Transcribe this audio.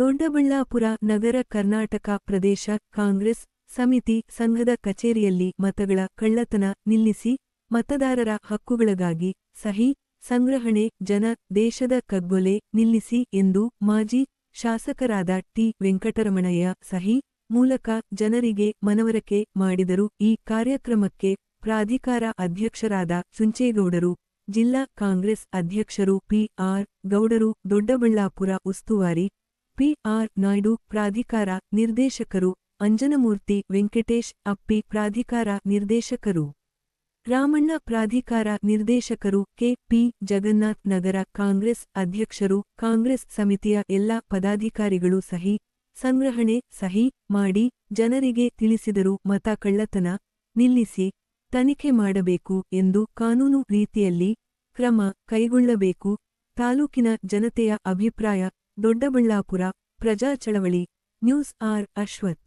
ದೊಡ್ಡಬಳ್ಳಾಪುರ ನಗರ ಕರ್ನಾಟಕ ಪ್ರದೇಶ ಕಾಂಗ್ರೆಸ್ ಸಮಿತಿ ಸಂಘದ ಕಚೇರಿಯಲ್ಲಿ ಮತಗಳ ಕಳ್ಳತನ ನಿಲ್ಲಿಸಿ ಮತದಾರರ ಹಕ್ಕುಗಳಿಗಾಗಿ ಸಹಿ ಸಂಗ್ರಹಣೆ ಜನ ದೇಶದ ಕಗ್ಗೊಲೆ ನಿಲ್ಲಿಸಿ ಎಂದು ಮಾಜಿ ಶಾಸಕರಾದ ಟಿ ವೆಂಕಟರಮಣಯ್ಯ ಸಹಿ ಮೂಲಕ ಜನರಿಗೆ ಮನವರಿಕೆ ಮಾಡಿದರು. ಈ ಕಾರ್ಯಕ್ರಮಕ್ಕೆ ಪ್ರಾಧಿಕಾರ ಅಧ್ಯಕ್ಷರಾದ ಸುಂಚೇಗೌಡರು, ಜಿಲ್ಲಾ ಕಾಂಗ್ರೆಸ್ ಅಧ್ಯಕ್ಷರು ಪಿ ಆರ್ ಗೌಡರು, ದೊಡ್ಡಬಳ್ಳಾಪುರ ಉಸ್ತುವಾರಿ ಪಿಆರ್ ನಾಯ್ಡು ಪ್ರಾಧಿಕಾರ ನಿರ್ದೇಶಕರು, ಅಂಜನಮೂರ್ತಿ ವೆಂಕಟೇಶ್, ಅಪ್ಪಿ ಪ್ರಾಧಿಕಾರ ನಿರ್ದೇಶಕರು. ರಾಮಣ್ಣ ಪ್ರಾಧಿಕಾರ ನಿರ್ದೇಶಕರು ಕೆಪಿ ಜಗನ್ನಾಥ್ ನಗರ ಕಾಂಗ್ರೆಸ್ ಅಧ್ಯಕ್ಷರು, ಕಾಂಗ್ರೆಸ್ ಸಮಿತಿಯ ಎಲ್ಲ ಪದಾಧಿಕಾರಿಗಳು ಸಹಿ, ಸಂಗ್ರಹಣೆ ಸಹಿ ಮಾಡಿ ಜನರಿಗೆ ತಿಳಿಸಿದರು ಮತ ಕಳ್ಳತನ ನಿಲ್ಲಿಸಿ ತನಿಖೆ ಮಾಡಬೇಕು ಎಂದು ಕಾನೂನು ರೀತಿಯಲ್ಲಿ ಕ್ರಮ ಕೈಗೊಳ್ಳಬೇಕು. ತಾಲೂಕಿನ ಜನತೆಯ ಅಭಿಪ್ರಾಯ ದೊಡ್ಡಬಳ್ಳಾಪುರ ಪ್ರಜಾ ಚಳವಳಿ ನ್ಯೂಸ್ ಆರ್ ಅಶ್ವಥ್.